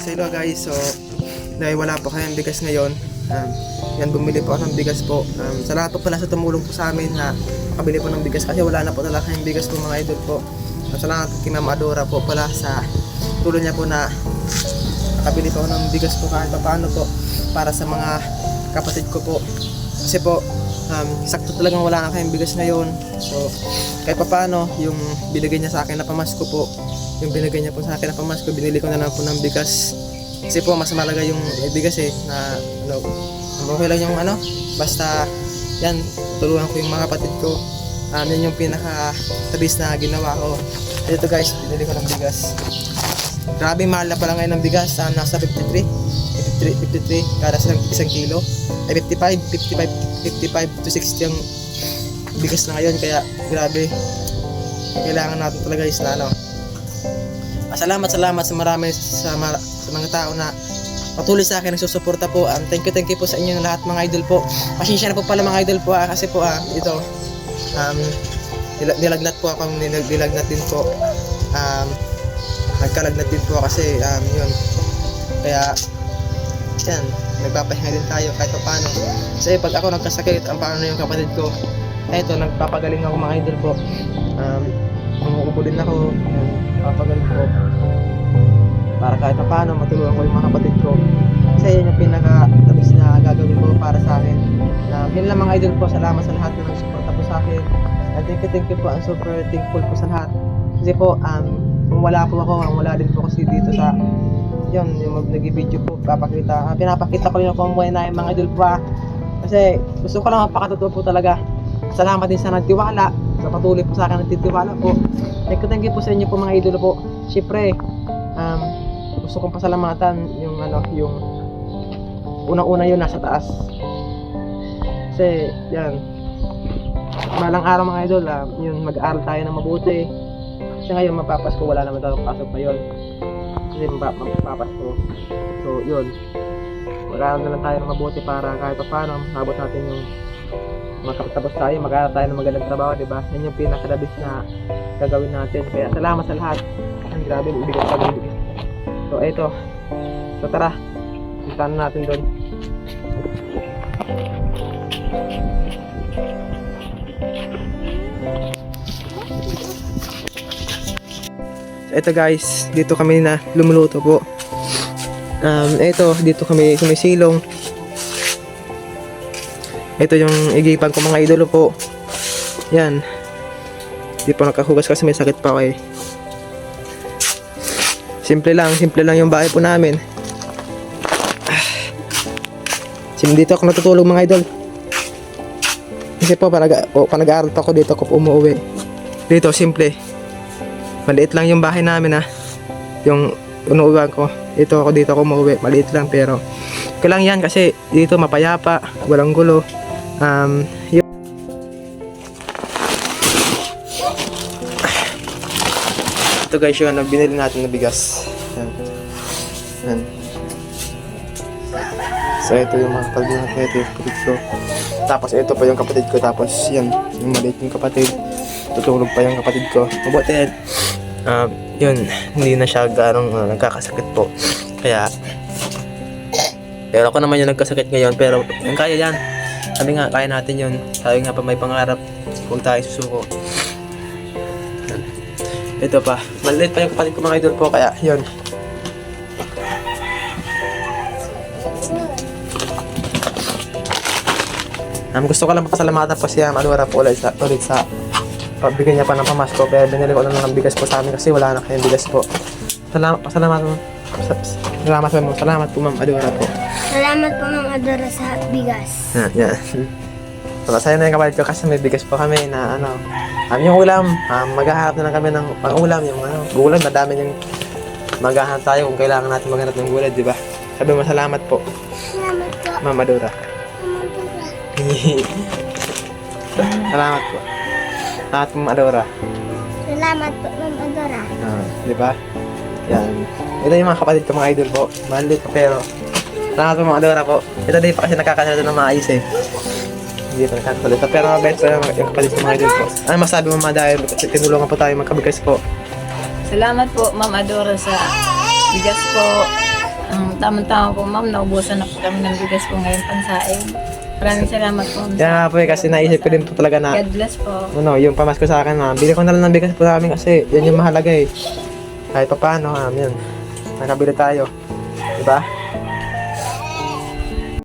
guys, hello guys. So, dahil wala po kayong bigas ngayon, um, yan bumili po ako ng bigas po. Um, sa lahat po pala sa tumulong po sa amin na makabili po ng bigas kasi wala na po talaga kayong bigas po mga idol po. At salamat kay Ma'am Adora po pala sa tulong niya po na nakabili po ng bigas po kahit paano po para sa mga kapatid ko po. Kasi po, um, sakto talagang wala na kayong bigas ngayon. So, kahit paano, yung binigay niya sa akin na pamasko po, yung binigay niya po sa akin na pamasko, binili ko na lang po ng bigas. Kasi po, mas malaga yung bigas eh, na ano, okay lang yung ano, basta yan, tulungan ko yung mga kapatid ko. Um, yan yung pinaka tabis na ginawa ko. Ito guys, binili ko ng bigas. Grabe mahal na pala ngayon ng bigas. Ah, nasa 53. 53, 53 kada sa isang kilo. Ay 55, 55, 55 to 60 yung bigas na ngayon. Kaya grabe. Kailangan natin talaga guys na ano. Salamat, salamat sa marami sa, mar- sa mga tao na patuloy sa akin nagsusuporta po. Um, thank you, thank you po sa inyong lahat mga idol po. Pasensya na po pala mga idol po ah, kasi po ah, ito um, nila- nilagnat po ako, nilag- nilagnat din po. Um, nagkalagnat din po kasi um, yun. Kaya yan, nagpapahinga din tayo kahit pa paano. Kasi pag ako nagkasakit, ang paano yung kapatid ko, eto, nagpapagaling ako mga idol po. Um, umuubo din ako, papagaling ko. Para kahit pa paano, matulungan ko yung mga kapatid ko. Kasi yun yung pinaka-tabis na gagawin ko para sa akin. Um, yun lang mga idol po, salamat sa lahat na nagsuporta po sa akin. And thank you, thank you po, I'm super thankful po sa lahat. Kasi po, um, kung wala po ako, ang wala din po kasi dito sa yun, yung mag nag-video po, papakita. Ah, pinapakita ko yung kung buhay na yung mga idol po ah. Kasi gusto ko lang mapakatotoo po talaga. Salamat din sa nagtiwala, sa patuloy po sa akin nagtitiwala po. Thank you, thank you po sa inyo po mga idol po. Siyempre, um, gusto kong pasalamatan yung ano, yung unang-una yun nasa taas. Kasi, yan, malang araw mga idol, ah, yun, mag-aaral tayo ng mabuti. Kasi ngayon, mapapasko, wala naman tayong pasok ngayon. Kasi mapa- mapapasko. So, yun. Mag-aaral na lang tayo ng mabuti para kahit pa paano, mabot natin yung makapagtapos tayo, mag-aaral tayo ng magandang trabaho, di ba? Yan yung pinakadabis na gagawin natin. Kaya salamat sa lahat. Ang grabe, bigat pa bigat. So, eto. So, tara. Puntahan na natin doon. Ito guys, dito kami na lumuluto po. Um, ito, dito kami sumisilong. Ito yung igipan ko mga idolo po. Yan. Di po nakahugas kasi may sakit pa ako eh. Simple lang, simple lang yung bahay po namin. Ah. Sim dito ako natutulog mga idol. Kasi po, pag, o, pag nag-aaral pa ako dito ako umuwi. Dito, simple. Maliit lang yung bahay namin ha. Yung unuuwan ko. Dito ako dito ako umuwi. Maliit lang pero okay lang yan kasi dito mapayapa, walang gulo. Um, yun. Ito guys yung ano, binili natin na bigas. Yan. Yan. So ito yung mga kapatid natin, ito yung kapatid ko. Tapos ito pa yung kapatid ko, tapos yan, yung maliit yung kapatid. Tutulog pa yung kapatid ko. Mabuti. Um, yun, hindi na siya garong uh, nagkakasakit po. Kaya, pero ako naman yung nagkasakit ngayon, pero yung kaya yan. Sabi nga, kaya natin yun. Sabi nga pa may pangarap, huwag tayo susuko. Ito pa, maliit pa yung kapatid ko mga idol po, kaya yun. Um, gusto ko lang pasalamatan po siya Manura po ulit sa, ulit sa pagbigyan niya pa ng pamasko pero binili ko lang ng bigas po sa amin kasi wala na kayong bigas po. Salamat, pasalamat mo. Sa- Salamat po, salamat po ma'am Adora po. Salamat po Ma'am Adora sa bigas. Yan, yan. So, masaya na yung kapatid ko kasi may bigas po kami na ano, um, yung ulam, um, maghahanap na lang kami ng pang ulam, yung ano, gulay, madami yung maghahanap tayo kung kailangan natin maghanap ng gulay, di ba? Sabi mo, salamat po, Salamat po, Ma'am Adora. Ma'am Adora. salamat po. Salamat po, Ma'am Adora. Salamat po Ma'am Adora. Ah, di ba? Yan. Ito yung mga kapatid ko, mga idol po. Maliit pa pero salamat po, mga Adora po. Ito din pa kasi nakakasalita ng maayos eh. Hindi pa nakakasalita. Pero mabait pa yung yung kapatid ko, mga idol po. Ano masabi mo, mga dahil tinulungan po tayo magkabigas po. Salamat po, Ma'am Adora, sa bigas po. Ang tamang-tama po ma'am, naubusan na po kami ng bigas po ngayon pansaing. Maraming salamat po. ma'am. Kaya nga po eh, kasi naisip ko din po talaga na, God bless po. ano, yung pamasko sa akin, ma'am. Bili ko na lang ng bigas po namin kasi yan yung mahalaga eh. Kahit pa paano, ma'am, yun. Nakabili tayo. Diba?